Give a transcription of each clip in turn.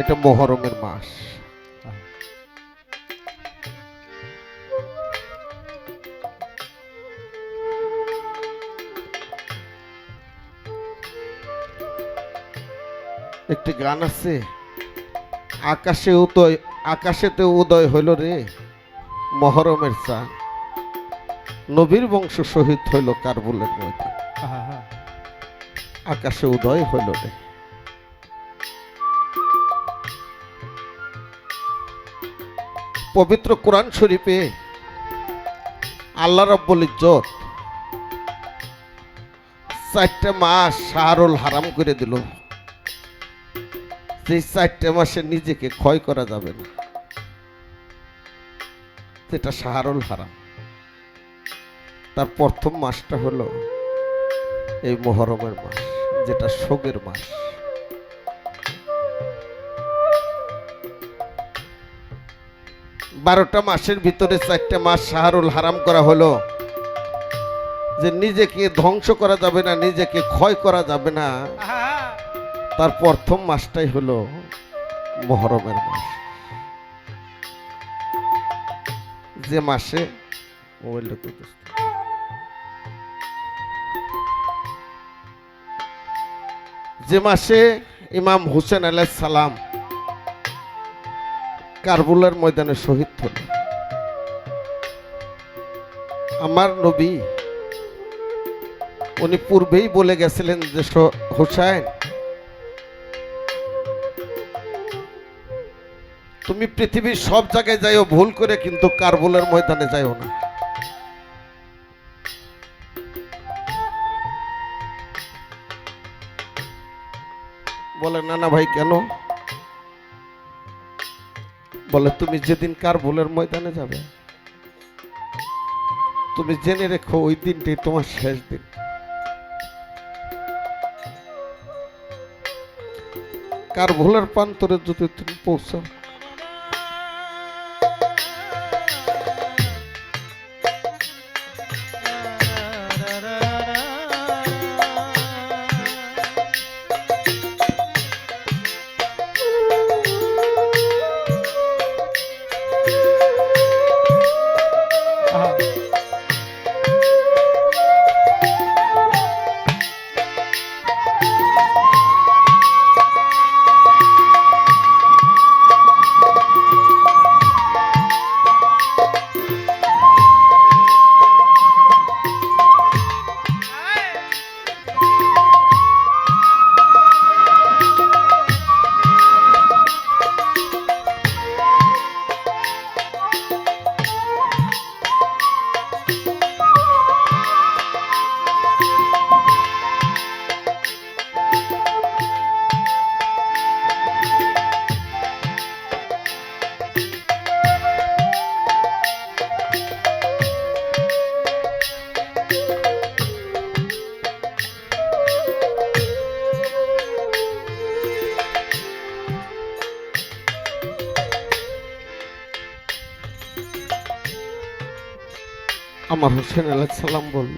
এটা মহরমের মাস। একটি গান আছে আকাশে উদয় আকাশেতে উদয় হইল রে মহরমের চা নবীর বংশ শহীদ হইল কারবুলের ময়দান। আকাশে উদয় হইল রে। পবিত্র কোরআন শরীফে আল্লাহ রব্বুল ইজ্জত চারটা মাস শাহরুল হারাম করে দিল। সেই চারটে মাসে নিজেকে ক্ষয় করা যাবে না, সেটা শাহরুল হারাম। তার প্রথম মাসটা হলো এই মহরমের মাস, যেটা শোকের মাস। বারোটা মাসের ভিতরে চারটে মাস শাহরুল হারাম করা হলো। যে নিজেকে ধ্বংস করা যাবে না, নিজেকে ক্ষয় করা যাবে না, তার প্রথম মাসটাই হলো মহরমের মাস। যে মাসে যে মাসে ইমাম হুসেন আলাহ সালাম কারবুলার ময়দানে শহীদ হল। আমার নবী, উনি পূর্বেই বলে গেছিলেন যে, স- তুমি পৃথিবীর সব জায়গায় যাইও, ভুল করে কিন্তু কারবুলের ময়দানে যাইও না। বলে, না না ভাই, কেন? বলে, তুমি যেদিন কার ভুলের ময়দানে যাবে, তুমি জেনে রেখো ওই দিনটি তোমার শেষ দিন। কার ভুলের প্রান্তরে যদি তুমি পৌঁছাও হোসেন আলাহ সালাম বলল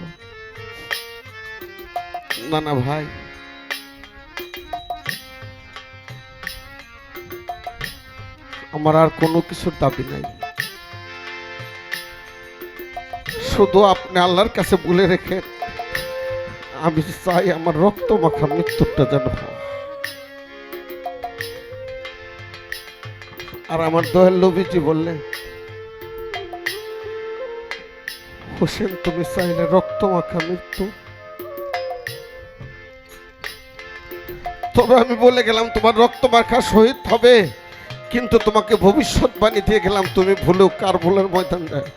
না না ভাই, আমার আর কোনো কিছুর দাবি নাই শুধু আপনি আল্লাহর কাছে বলে রেখে আমি চাই আমার রক্ত মাখা মৃত্যুটা যেন। আর আমার দয়াল নবীজি বললেন হোসেন তুমি চাইলে রক্ত মাখা মৃত্যু। তবে আমি বলে গেলাম, তোমার রক্ত মাখা শহীদ হবে, কিন্তু তোমাকে ভবিষ্যৎবাণী দিয়ে গেলাম, তুমি ভুলেও কার ভুলের ময়দান যায়?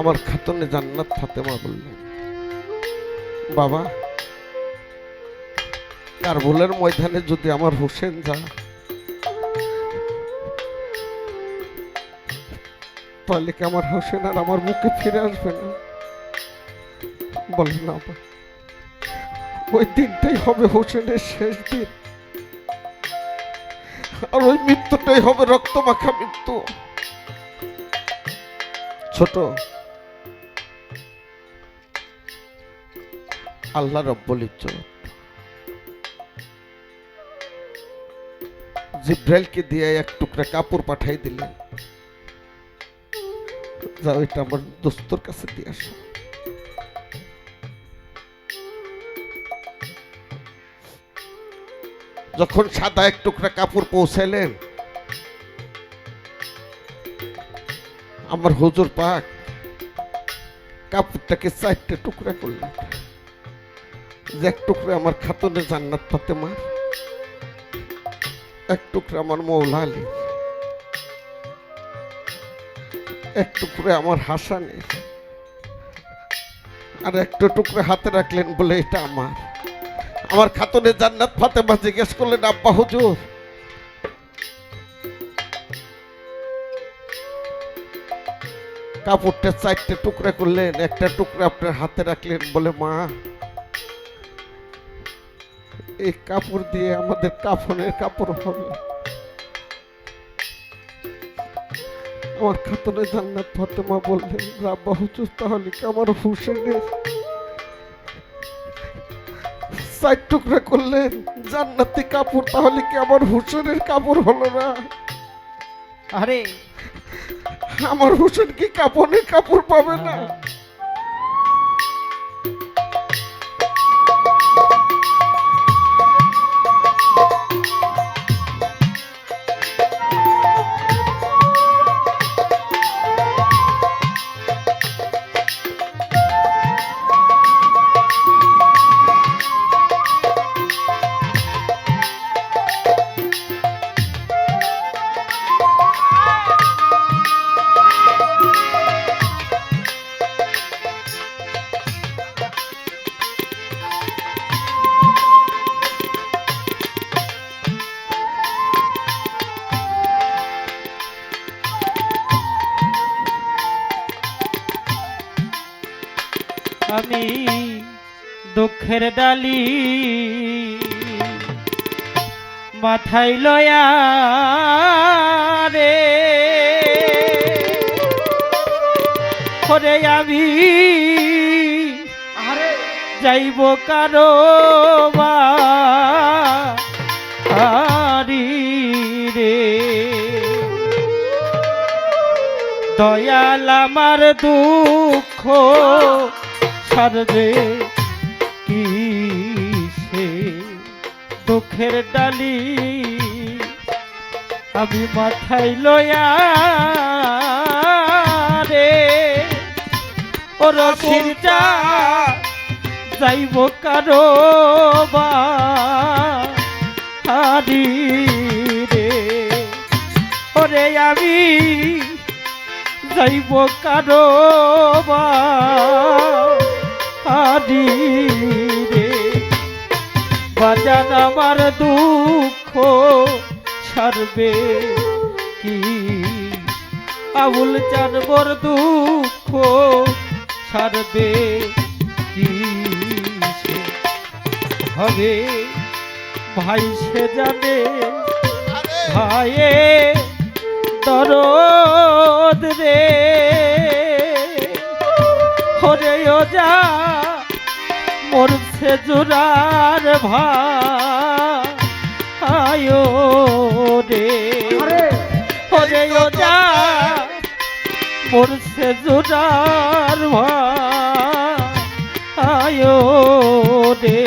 আমার খাতনে জান্নাত ফাতেমা বললেন, বাবা, কার ভুলের ময়দানে যদি আমার হোসেন যা তাহলে কি আমার হোসেন আর আমার মুখে ফিরে আসবে না। বলে না ওই দিনটাই হবে হোসেনের শেষ দিন। আর ওই মৃত্যুটাই হবে রক্ত মাখা মৃত্যু। ছোট, আল্লাহ রব্বুল ইজ্জত। জিব্রাইলকে দিয়ে এক টুকরা কাপড় পাঠাই দিলেন। যাও, এটা আমার দোস্তর কাছে দিয়ে আসো। যখন সাদা এক টুকরা কাপড় পৌঁছাইলেন, আমার হুজুর পাক কাপড়টাকে চারটে টুকরা করলেন। যে এক টুকরা আমার খাতুনে জান্নাত ফাতেমার, এক টুকরা আমার মৌলা আলীর এক টুকরা আমার হাসানের আর একটা টুকরে হাতে রাখলেন বলে এটা আমার। আমার খাতুনে জান্নাত ফাতেমা জিজ্ঞেস করলেন, আব্বা হুজুর, কাপড়টা চারটে টুকরা করলেন, একটা টুকরা আপনার হাতে রাখলেন বলে, মা, এই কাপড় দিয়ে আমাদের কাফনের কাপড় হবে। আমার খাতুনে জান্নাত ফাতেমা বললেন রাব্বা হুজুর তাহলে কি আমার হুসেনের চার টুকরা করলেন জান্নাতি কাপড় তাহলে কি আমার হুসেনের কাপড় হলো না? আরে। আমার হুসেন কি কাপড়ের কাপড় পাবে না? দুঃখের ডালি মাথায় লয়া রে। করে আমি যাইব কারও বাড়ি রে। দয়াল আমার দুঃখ সারবে। দুঃখের ডালি আমি মাথায় লয়া রে। ও রসিরটা যাইব কারও বাড়ি রে। ওরে আমি যাইব কারও বাড়ি বাজান আমার দুঃখ সারবে কি? আবুল জানবর দুঃখ সারবে কি হবে ভাই সে জানে ভাইয়ে দরদ রে। হরে ও যা মরছে জোরার ভাই রে। হরে ও যা জোরার ভাই রে।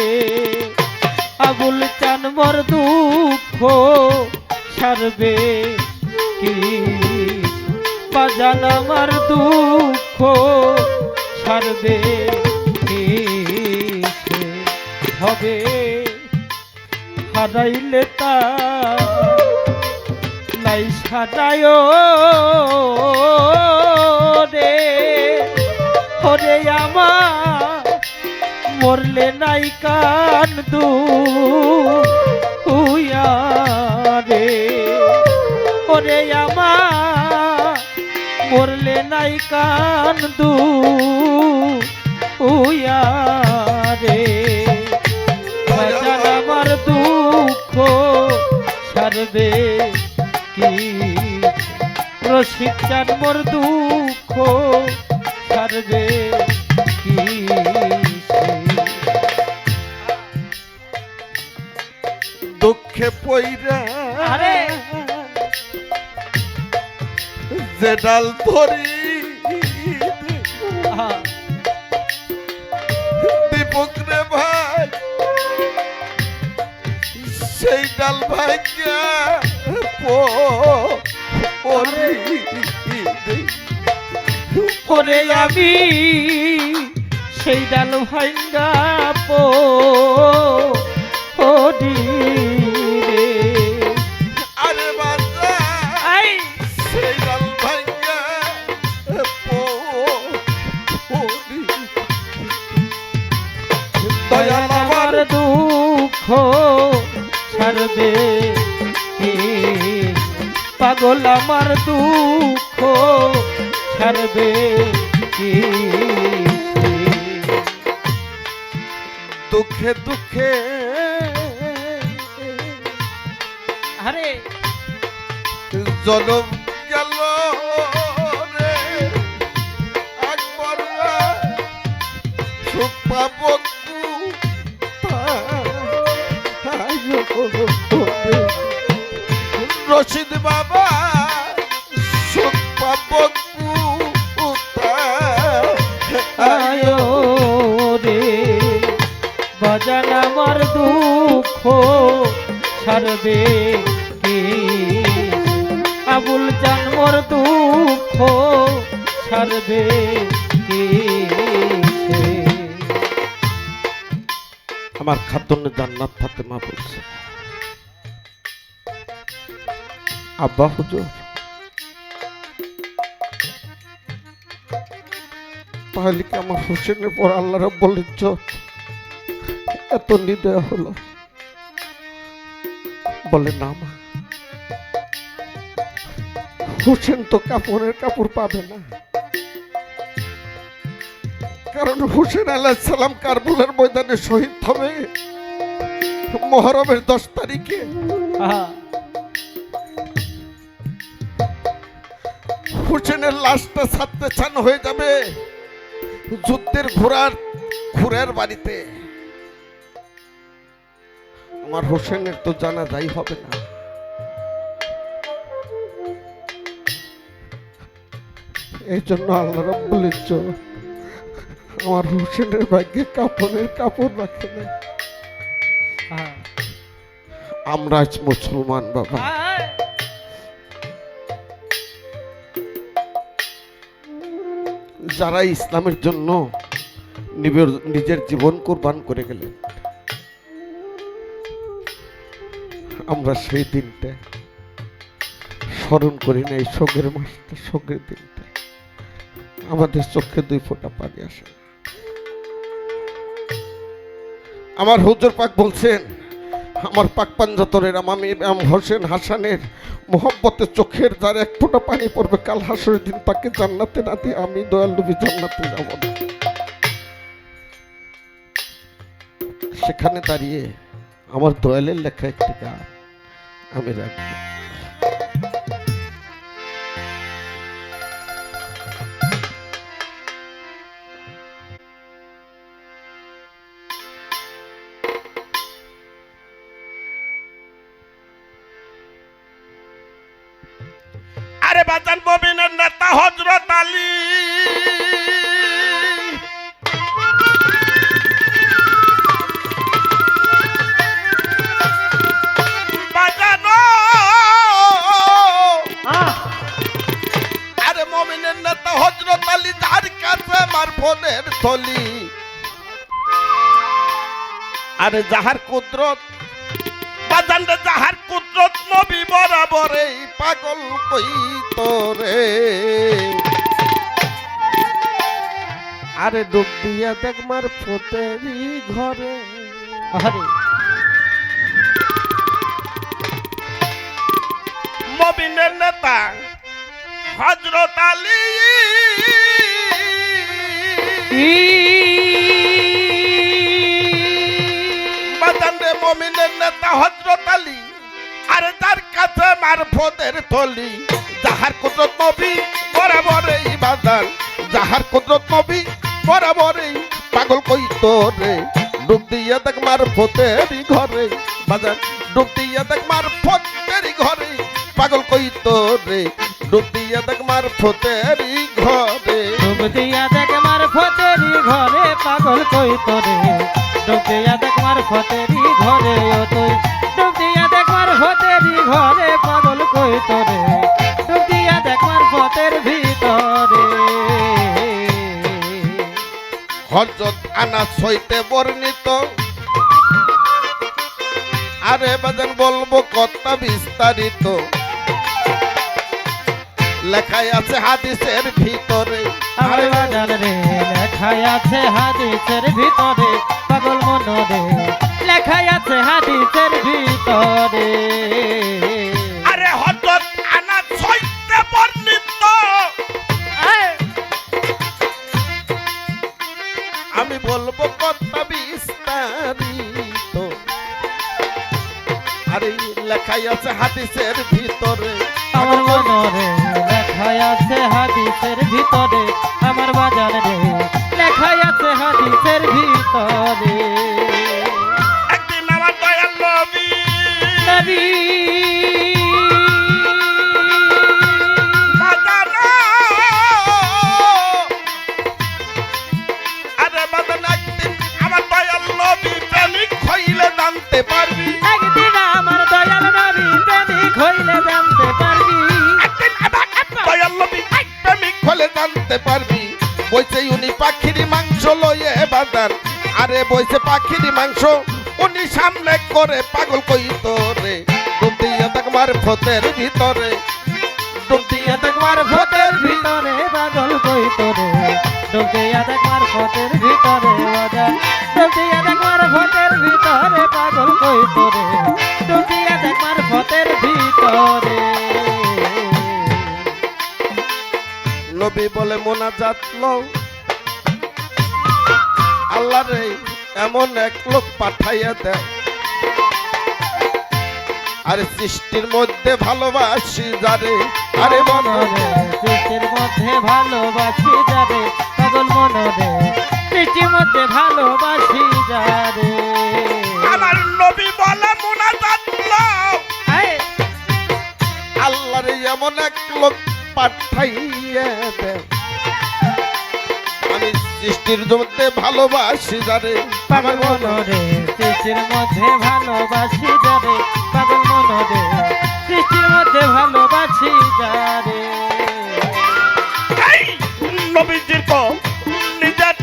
আবুল চান মর দুঃখ সারবে কি? বাজান আমার দুঃখ সারবে। হবে, হারাইলে তা নাই সারায় রে। হরে আমার, মরলে নাই কান দু রে। ওরে আমার, মরলে নাই কান দু উয়া রে। দুঃখ সারবে কি? প্রশিক্ষণ মোর দুঃখ সারবে কি দুঃখে পইরা যে ডাল ধরি দীপক সেই ডাল ভাগ্যা ওরে আমি সেই ডাল ভাঙ্গা পো ভাগ্যা দয়াল দয়াল আমার দুঃখ ছাড়বে পাগল আমার দুঃখ ছাড়বে কি? দুঃখে দুঃখে আরে! জনম গেল রে। একবার সুখ পাব রশিদ বাবা বাজান আমার দুঃখ ছাড়বে কে? আবুল জান মোর দুঃখ ছাড়বে কে আমার খাতুনে জান্নাত ফাতেমা বলছে। আব্বা হুজুর। তাহলে কি আমার হোসেনের পর আল্লাহ রব্বুল ইজ্জত এত নিদয় হলো? বলে, না মা, হোসেন তো কাপড়ের কাপড় পাবে না। কারণ হোসেন আলাহ সালাম কারবুলের ময়দানে শহীদ হবে মহরমের দশ তারিখে। হোসেনের লাশটা ছাড়তে ছান হয়ে যাবে যুদ্ধের ঘোড়ার ঘোড়ার বাড়িতে। আমার হোসেনের তো জানা যাই হবে না। এই জন্য আল্লাহ রব্বুল ইজ্জত আমার হোসেনের ভাগ্যে কাপড়ের কাপড় রাখে না আমরা আজ মুসলমান বাবা। যারা ইসলামের জন্য নিজের জীবন কোরবান করে গেলেন, আমরা সেই দিনটা স্মরণ করি না, এই শোকের মাসটা, শোকের দিনটা। আমাদের চোখে দুই ফোঁটা পানি আসে। আমার হুজুর পাক বলছেন আমার পাক পাঞ্জাতরের আমি ইমাম হোসেন হাসানের মোহব্বতে চোখের যার এক ফোঁটা পানি পড়বে। কাল হাসরের দিন তাকে জান্নাতে না দিয়ে আমি দয়াল নবী জান্নাতে যাব। না সেখানে দাঁড়িয়ে আমার দয়ালের লেখা একটি গান আমি রাখব বাজান। ববিনের নেতা হজরত আলী আরে যাহার কুদরত বাজান যাহার কুদরত নবী বরাবর পাগল কই তোরে? আরে ডুব দিয়া দেখ মার ফোটেরি ঘরে। আরে মবিনের নেতা হজরত আলী। বাজানরে মমিনের নেতা হজরত আলী। আরে তার কাছে মারফতের থলি যাহার কুদরত নবী বরাবর এই বাজান যাহার কুদরত নবী বরাবর এই পাগল কই তোরে ডুব দিয়ে দেখ মার ফতেরি ঘরে বাজান ডুব দিয়ে দেখ মার ফতেরি ঘরে, পাগল কই তোরে ডুব দিয়ে দেখ মার ফতেরি ঘরে। ডুব দিয়া দেখ মার ফতেরি ঘরে, পাগল কই তোরে ডুব দিয়া দেখ মার ফতেরি ঘরে ও তুই ডুব দিয়া দেখ মার ফতেরি ঘরে পাগল কই তোরে? ডুব দিয়া দেখ মার ফতের ভিতরে। হজরত আনাস হইতে বর্ণিত। আরে বাজান বলব কথা বিস্তারিত। লেখায় আছে হাদিসের ভিতরে। আমার বাজার রে লেখায় আছে হাদিসের ভিতরে। পাগল মনরে। লেখায় আছে হাদিসের ভিতরে। আরে হঠাৎ আনা ছয়তে বর্ণিত আমি বলব কথা বিস্তারিত। আরে লেখায় আছে হাদিসের ভিতরে। আমার মনরে লেখায় আছে হাদিসের ভিতরে। আমার বাজার রে লেখায় আছে হাদিসের ভিতরে। একদিন আমার দয়াল নবী। নবী। আরে বাদন একদিন আমার দয়াল নবী প্রেমিক হইলে জানতে পারবি। আরে বইছে পাখির মাংস। উনি সামনে করে পাগল কই তোরে ডুব দিয়া দেখ মার ফতের ভিতরে। ডুব দিয়া দেখ মার ফতের ভিতরে ভিতরে। পাগল কই তোরে ডুবিয়া মার ফটের ভিতরে বাজার ডুবিয়া মার ফটের ভিতরে পাগল কই তোরে ডুবিয়া মার ফটের ভিতরে। নবী বলে মোনাজাত লও। আল্লাহ রে এমন এক লোক পাঠাইয়া দেয় আরে সৃষ্টির মধ্যে ভালোবাসি যারে আরে মনরে সৃষ্টির মধ্যে ভালোবাসি যাবে পাগল মনরে সৃষ্টির মধ্যে ভালোবাসি যাবে আমার নবী বলে মুনাজাত লও আয় আল্লাহ এমন এক লোক পাঠাইয়া দেয় আমি সৃষ্টির মধ্যে ভালোবাসি যারে। পাগল মনরে সৃষ্টির মধ্যে ভালোবাসি যাবে পাগল মনরে সৃষ্টির মধ্যে ভালোবাসি যাবে নবীজির কম নিজের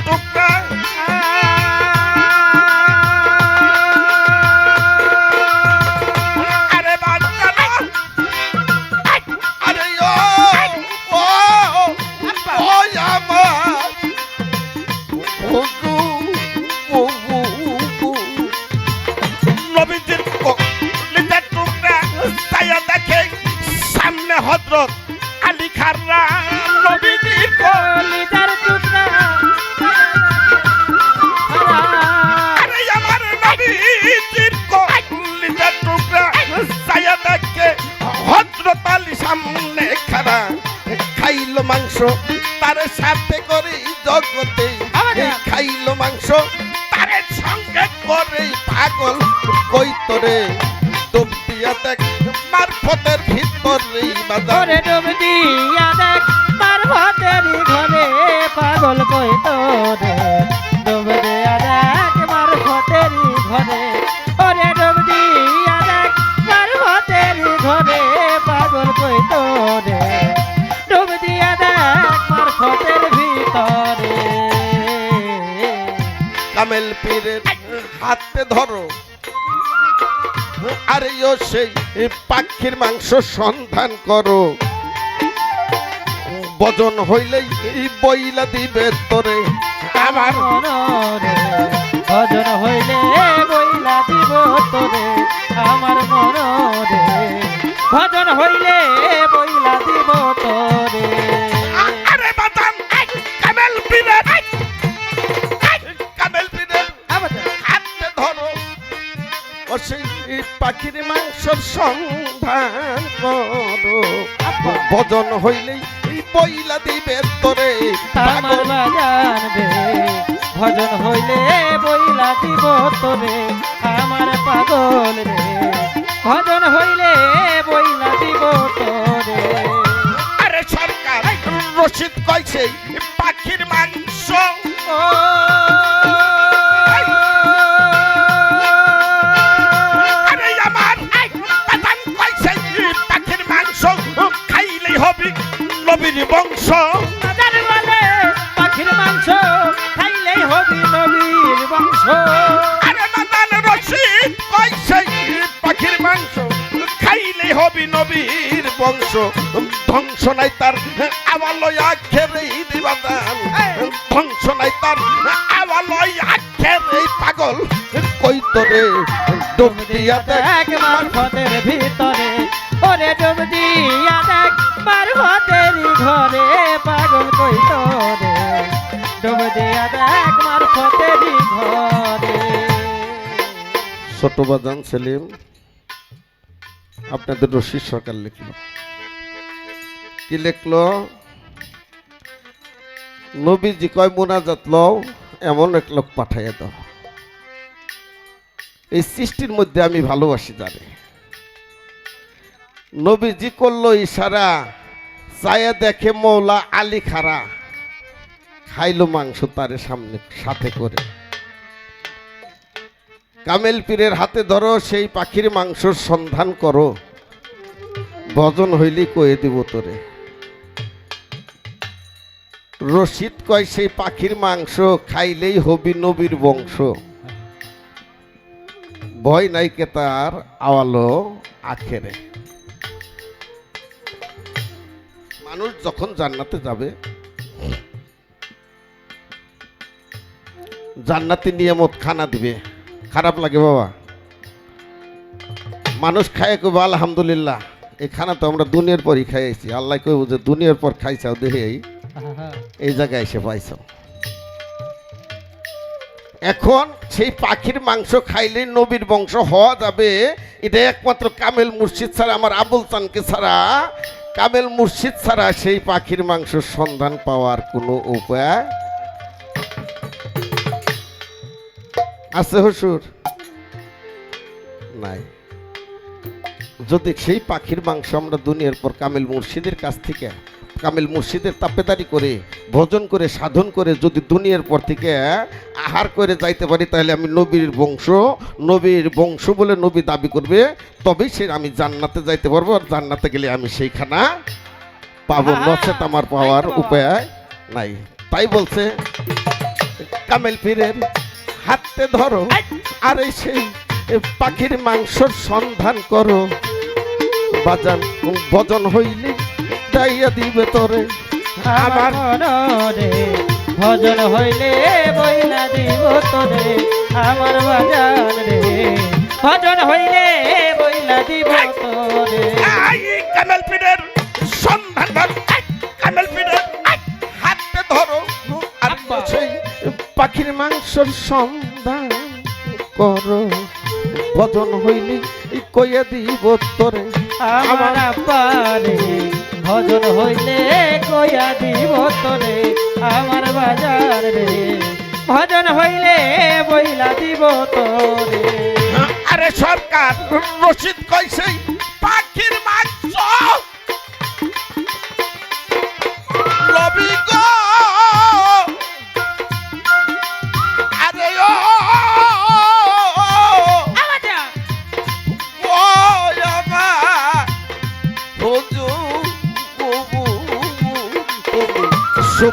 খাইলো মাংস তার সাথে করে জগতে খাইল মাংস তার সঙ্গে করে পাগল কই তোরে? ডুব দিয়া দেখ মারফতের ভিতরে বাজারে। ডুব দিয়া দেখ মারফতের ঘরে পাগল কই তোরে? কামেল পীরের হাতে ধরো। আরে ও সেই পাখির মাংস সন্ধান করো। বজন হইলেই এই বইলা দিবে তোরে। আমার ভজন হইলে বইলা দিব তোরে। আমার মনরে, ভজন হইলে পাখির মাংসর সন্ধান করো। ভজন হইলেই এই বইলা দিবে তোরে রে ভজন হইলে বইলা দিব তোরে আমার পাগল রে ভজন হইলে বইলা দিব তোরে। আরে সরকার রশিদ কইছে পাখির মাংস? ও নবীর বংশ। দাদার বলে পাখির মাংস খাইলেই হবি নবীর বংশ। আরে মাদান রশিদ কইছে পাখির মাংস খাইলেই হবে নবীর বংশ। ধ্বংস নাই তার আওয়ালয় আখেরে দিবাদান। ধ্বংস নাই তার আওয়ালয় আখেরে পাগল। কই তোরে? ডুব দিয়া দেখ। মারফতের ভিতরে ওরে ডুব দিয়া দেখ। মারফতের ঘরে পাগল কই তোরে ডুব দিয়া দেখ মারফতের ঘরে। ছোট সেলিম, আপনাদের রশিদ সরকার লিখল। কি লিখলো? নবীজি কয় মোনাজাত লও, এমন এক লোক পাঠাইয়া দাও। এই সৃষ্টির মধ্যে আমি ভালোবাসি জানে নবীজি করল ইশারা, চায়া দেখে মৌলা আলী খারা খাইলো মাংস তারে সামনে, সাথে করে। কামেল পীরের হাতে ধরো, সেই পাখির মাংসর সন্ধান করো। ভজন হইলি কয়ে দিব তোরে। রশিদ কয়, সেই পাখির মাংস খাইলেই হবি নবীর বংশ। ভয় নাই কে তার, আওয়ালো আখেরে। মানুষ যখন জান্নাতে যাবে, জান্নাতি নিয়ামত খানা দিবে। খারাপ লাগে বাবা। মানুষ খায় কইব, আলহামদুলিল্লাহ, এই খানা তো আমরা দুনিয়ার পরই খাইছি আল্লাহ কইব যে দুনিয়ার পর খাইছাও দেখে এই জায়গায় এসে পাইছ। এখন সেই পাখির মাংস খাইলে নবীর বংশ হওয়া যাবে। এটা একমাত্র কামেল মুর্শিদ ছাড়া, আমার আবুল চানকে ছাড়া কামেল মুর্শিদ ছাড়া সেই পাখির মাংসের সন্ধান পাওয়ার কোনো উপায়? আছে হসুর নাই। যদি সেই পাখির মাংস আমরা দুনিয়ার পর কামিল মুর্শিদের কাছ থেকে কামিল মুর্শিদের তাপেদারি করে ভোজন করে সাধন করে যদি দুনিয়ার পর থেকে আহার করে যাইতে পারি তাহলে আমি নবীর বংশ নবীর বংশ বলে নবী দাবি করবে তবেই সে আমি জান্নাতে যাইতে পারব আর জান্নাতে গেলে আমি সেইখানা পাবো। নচেত আমার পাওয়ার উপায় নাই। তাই বলছে কামেল পীরের হাতে ধরো আরে সেই পাখির মাংসর সন্ধান করো। বাজান ভজন হইলে দাইয়া দিবে তোরে। আমার মনরে ভজন হইলে বইলা দিব তোরে। আমার বাজান রে ভজন হইলে বইলা দিব তোরে। আই কামেল পীরের সন্ধান ধর কামেল আই, হাতে ধরো আর আব্বা। পাখির মাংসর সন্ধান করো। ভজন হইলে কইয়া দিব তোরে। আমার আব্বারে ভজন হইলে কইয়া দিব তোরে আমার বাজার রে। ভজন হইলে বইলা দিব তোরে। আরে সরকার, রশিদ কইছে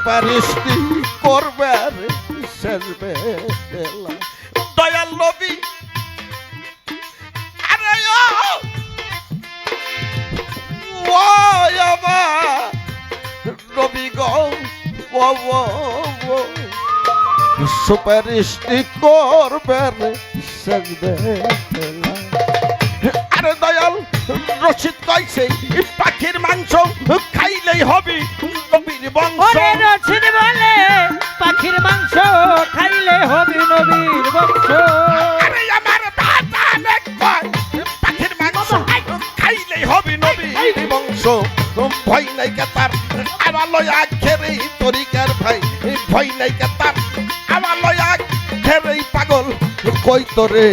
সুপারিশটি করবে শেষ বেলা? দয়াল নবী। আরে ও! আমার নবী গো, ও ও সুপারিশটি করবেন শেষ বেলা? আরে দয়াল রশিদ কইছে পাখির মাংস খাইলেই হবে? পাখির খাইলে হবি নবীর বংশ। আমার দাদা অনেক কয়, পাখির মাংস খাইলেই হবে নবীর বংশ। ভয় নাই কাতার আমার লয়া খেরে তরিকার ভাই। ভয় নাই কাতার আমার লয়া কই তোরে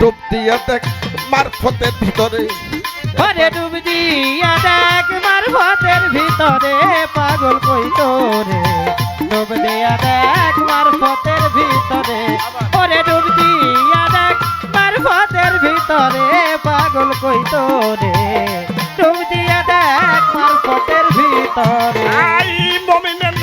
ডুব দিয়া দেখ মারফতের ভিতরে। ওরে ডুব দিয়া দেখ মারফতের ভিতরে পাগল কই তোরে? ডুব দিয়া দেখ মারফতের ভিতরে। ওরে ডুব দিয়া দেখ মারফতের ভিতরে, পাগল কই তোরে? ডুব দিয়া দেখ মারফতের ভিতরে। মমিনের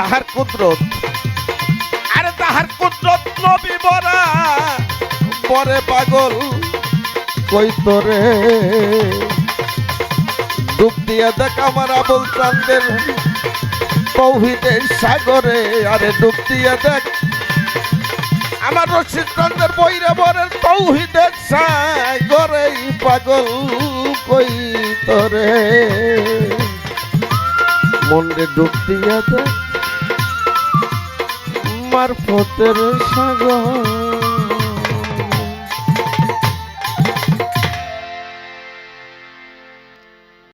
যাহার কুদরত। আরে তাহার কুদরত নবী বরা পরে পাগল, কই তোরে? ডুব দিয়া দেখ আমার আবুল চান্দের তৌহিদের সাগরে। আরে ডুব দিয়া দেখ আমার রশিদ চন্দ্রের বৈরে বরের তৌহিদের সাগরে। পাগল, কই তোরে? মন্ডে ডুব দিয়া দেখ মারফতের সাগর।